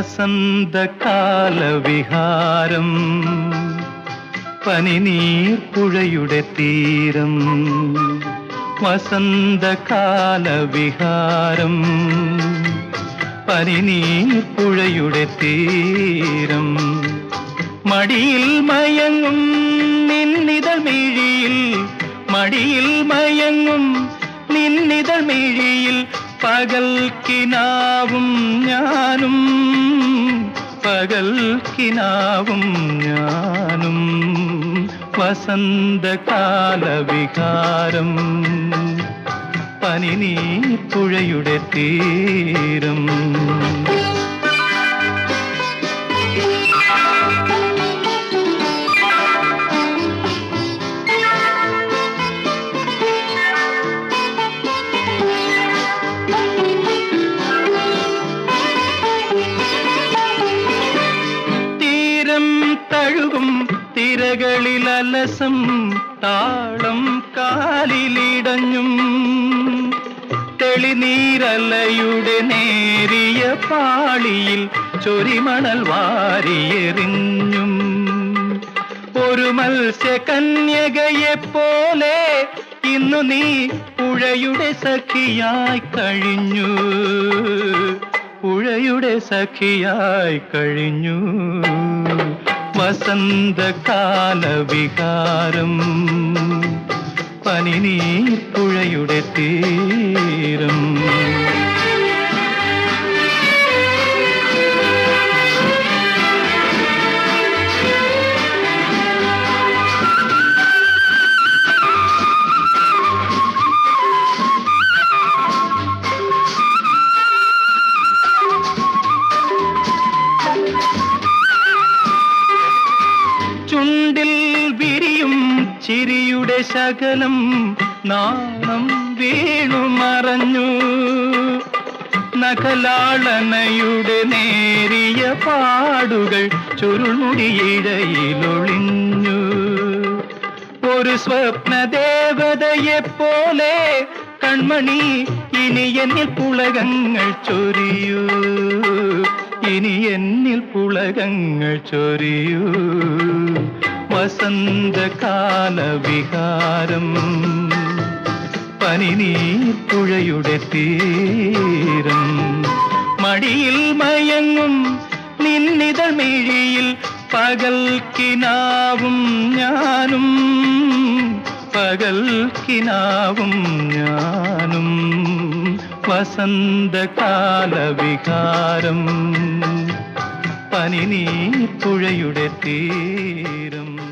വസന്തകാലവിഹാരം പനിനീർപ്പുഴയുടെ തീരം വസന്തകാലവിഹാരം പനിനീർപ്പുഴയുടെ തീരം. മടിയിൽ മയങ്ങും നിന്നിതമിഴിയിൽ മടിയിൽ മയങ്ങും നിന്നിതമിഴിയിൽ പകൽക്കിനാവും ഞാനും പകൽക്കിനാവും ഞാനും വസന്തകാല വസന്തകാലവികാരം പുഴയുടെ തീരം. തീരം തിരകളിൽ അലസം താളം കാലിലിടഞ്ഞും തെളിനീരലയുടെ നേരിയ പാളിയിൽ ചൊരിമണൽ വാരിയെറിഞ്ഞും. ഒരു മത്സ്യകന്യകയെ പോലെ ഇന്നു നീ പുഴയുടെ സഖിയായി കഴിഞ്ഞു. പുഴയുടെ സഖിയായി കഴിഞ്ഞു. വസന്തകാലവികാരം. പനിനീർപ്പുഴയുടെ തീരം. ചുണ്ടിൽ വിരിയും ചിരിയുടെ ശകലം നാണം വീണു മറഞ്ഞു. നഖലാളനയുടെ നേരിയ പാടുകൾ ചുരുൾമുടിയിടയിലൊളിഞ്ഞു ഒരു സ്വപ്ന ദേവതയെ പോലെ കൺമണി ഇനി എന്നിൽ പുളകങ്ങൾ ചൊരിയൂ. ഇനി എന്നിൽ പുളകങ്ങൾ ചൊരിയൂ. വസന്തകാലവികാരം പനിനീർപ്പുഴയുടെ തീരം. മടിയിൽ മയങ്ങും നിന്നിതൾ മിഴിയിൽ പകൽക്കിനാവും ഞാനും. പകൽക്കിനാവും ഞാനും. വസന്തകാലവികാരം പനിനീർപ്പുഴയുടെ തീരം.